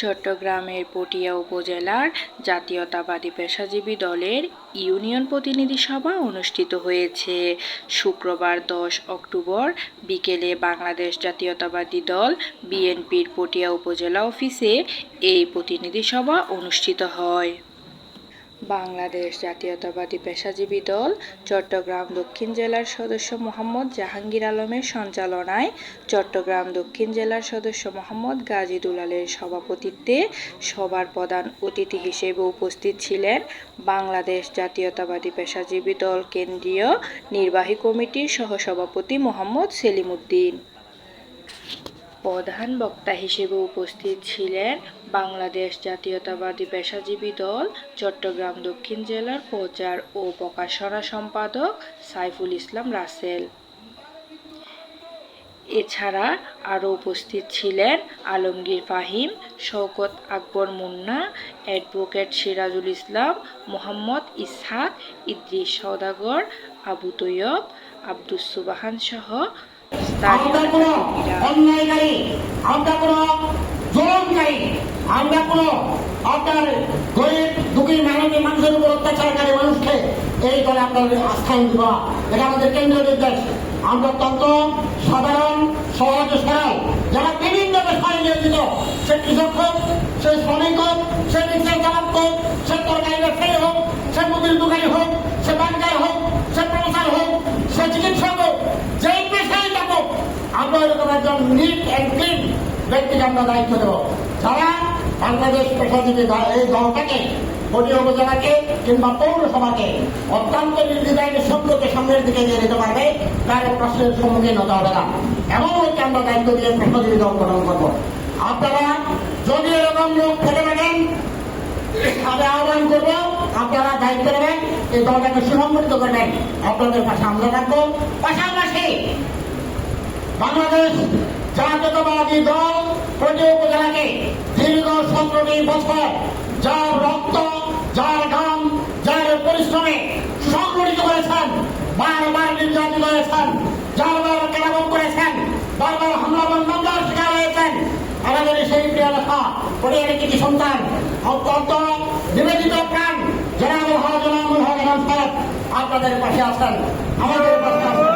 চট্টগ্রামের পটিয়া উপজেলার জাতীয়তাবাদী পেশাজীবী দলের ইউনিয়ন প্রতিনিধি সভা অনুষ্ঠিত হয়েছে। শুক্রবার দশ অক্টোবর বিকেলে বাংলাদেশ জাতীয়তাবাদী দল বিএনপির পটিয়া উপজেলা অফিসে এই প্রতিনিধি সভা অনুষ্ঠিত হয়। বাংলাদেশ জাতীয়তাবাদী পেশাজীবী দল, চট্টগ্রাম দক্ষিণ জেলার সদস্য মোহাম্মদ জাহাঙ্গীর আলমের সঞ্চালনায় চট্টগ্রাম দক্ষিণ জেলার সদস্য মোহাম্মদ গাজী দুলালের সভাপতিত্বে সবার প্রধান অতিথি হিসেবে উপস্থিত ছিলেন বাংলাদেশ জাতীয়তাবাদী পেশাজীবী দল কেন্দ্রীয় নির্বাহী কমিটির সহসভাপতি মোহাম্মদ সেলিম উদ্দিন প্রধান বক্তা হিসেবে উপস্থিত ছিলেন বাংলাদেশ জাতীয়তাবাদী পেশাজীবী দল, চট্টগ্রাম দক্ষিণ জেলার প্রচার ও প্রকাশনা সম্পাদক সাইফুল ইসলাম রাসেল। এছাড়া আরও উপস্থিত ছিলেন আলমগীর ফাহিম, শওকত আকবর মুন্না, অ্যাডভোকেট সিরাজুল ইসলাম, মোহাম্মদ ইসহাক, ইদ্রিস সৌদাগর আবু তৈয়ব, আব্দুস সুবাহান সহ আমরা কোনো। অন্যায়কারী, আমরা কোনো জুলুমকারী আমরা কোনো আপনার গরিব, দুঃখী মেহনতি মানুষের উপর অত্যাচারকারী মানুষকে এই দলে আপনাদের আস্থান দিব। এটা আমাদের কেন্দ্রীয় নির্দেশ আমরা অত্যন্ত সাধারণ, সহজ সরল, যারা বিভিন্ন পেশায় নিয়োজিত, সে কৃষক হোক, সে শ্রমিক হোক, সে রিক্সা চালক হোক, সে তরকারি ব্যবসায়ী হোক, সে মুদির দোকানি হোক সে ব্যাংকার হোক সে প্রফেসর হোক সে চিকিৎসক হোক যেই পেশায় থাকুক আমরা এরকম একজন নিট অ্যান্ড ক্লিন ব্যক্তিকে আমরা দায়িত্ব দেবো। যারা বাংলাদেশ পেশাজীবী এই দলটাকে উপজেলাকে কিংবা পৌরসভাকে অত্যন্ত নির্দিদায় নিঃসন্দেহকে সামনের দিকে নিয়ে যেতে পারবে, তার প্রশ্নের সম্মুখীন হতে হবে না। এমন একটি আমরা দায়িত্ব দিয়ে পেশাজীবী দল গঠন করব। আপনারা যদি এরকম লোক থেকে থাকেন, আমি আহ্বান করব, আপনারা দায়িত্ব নেবেন, এই দলটাকে সুসংগঠিত করবেন আপনাদের পাশে আমরা থাকব। পাশাপাশি বাংলাদেশ জাতীয়তাবাদী দল প্রতি উপজেলাকে দীর্ঘ সতেরোটি বছর যার রক্ত, যার ঘাম যার পরিশ্রমে সংগঠিত করেছেন, বারবার নির্যাতিত হয়েছেন যার বার কেরামত করেছেন, বারবার হামলা মামলার শিকার হয়েছেন। আমাদের সেই প্রিয় লেখা পরিবারের কিছু সন্তান, অত্যন্ত নিবেদিত প্রাণ হক ইমাম সাহেব, আপনাদের পাশে আছেন। আমাদের পাশে আছেন।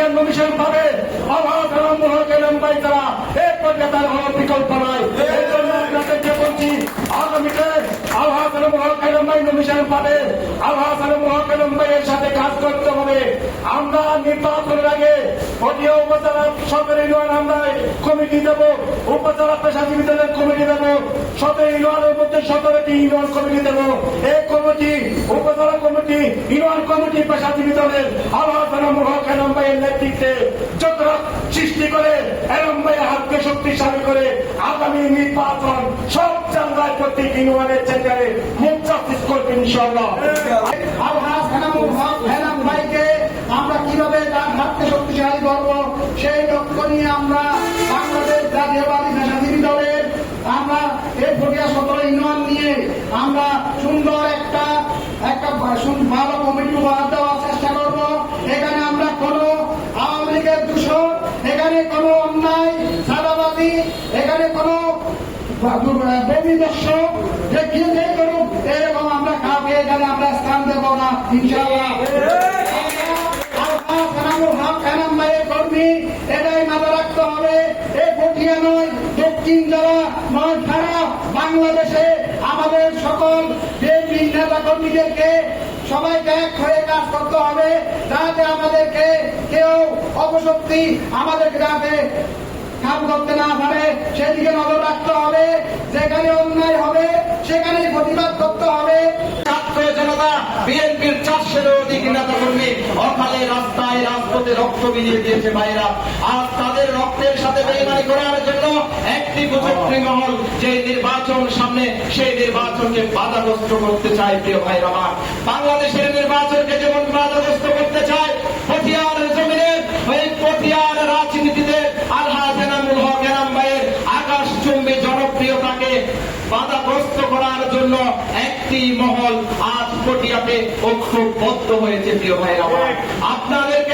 পটিয়ার নমিশন পাবে নাম্বাই তারা এ পটিয়া তার হওয়ার বিকল্প নয় এই জন্য আপনাদেরকে বলছি, আগামীতে হকে সাথে কাজ করতে হবে। আমরা নির্বাচনের আগে পটিয়া উপজেলা ইউনিয়ন আমরা কমিটি দেবো, উপজেলা পেশাজীবী দলের কমিটি দেবো, সদর ইউনিয়নের মধ্যে সতেরোটি ইউনিয়ন কমিটি দেবো। এই কমিটি উপজেলা কমিটি পেশাজীবী দলের আওয়াজ এরম হক এরম ভাইয়ের নেতৃত্বে জোটরক সৃষ্টি করে এরম ভাইয়ের হাতকে শক্তিশালী করে আগামী নির্বাচন সব জায়গায় প্রত্যেক ইউনিয়নের ভাইকে আমরা কীভাবে তার হাতকে শক্তিশালী করব, সেই লক্ষ্য নিয়ে আমরা বাংলাদেশ জাতীয়বাদী পেশাজীবী দলের আমরা এই ভোটিয়া সতেরো ইউনিয়ন নিয়ে আমরা সুন্দর ভালো কমিটি উপহার দেওয়ার চেষ্টা করব। এখানে আমরা কোনো আওয়ামী লীগের দূষণ এখানে কোনো অন্যায় সাদাবাদী এখানে কোনো আমরা স্থান দেব কর্মী, এটাই রাখতে হবে। এ নয় বাংলাদেশে আমাদের সকল বিএনপি নেতা কর্মীদেরকে সবাইকে এক হয়ে কাজ করতে হবে, যাতে আমাদেরকে কেউ অপশক্তি আমাদের গ্রামে কাম করতে না পারে। সেদিকে নজর রাখতে হবে, যেখানে অন্যায় হবে সেখানে প্রতিবাদ করতে হবে। জনতা বিএনপির চারশোর অধিক নেতা কর্মী অকালে রাস্তায় রক্ত বিলিয়ে দিয়েছে ভাইরা। আর তাদের রক্তের সাথে করার জন্য একটি মহল যে নির্বাচন সামনে, সেই নির্বাচনকে বাধাগ্রস্ত করতে চায় প্রিয় বাংলাদেশের নির্বাচনকে যেমন বাধাগ্রস্ত করতে চায় জমিনে, ওই রাজনীতিতে আলহাজ এনামুল হক এনাম ভাইয়ের আকাশচুম্বী জনপ্রিয়তাকে বাধাগ্রস্ত করার জন্য একটি মহল আজ ঐক্যবদ্ধ হয়েছে প্রিয় ভাইরা আমার। আপনাদেরকে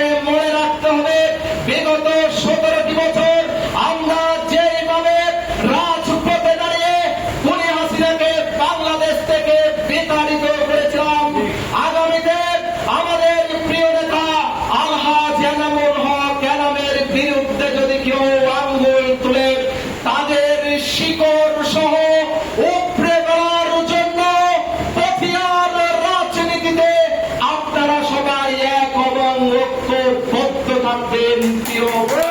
In your.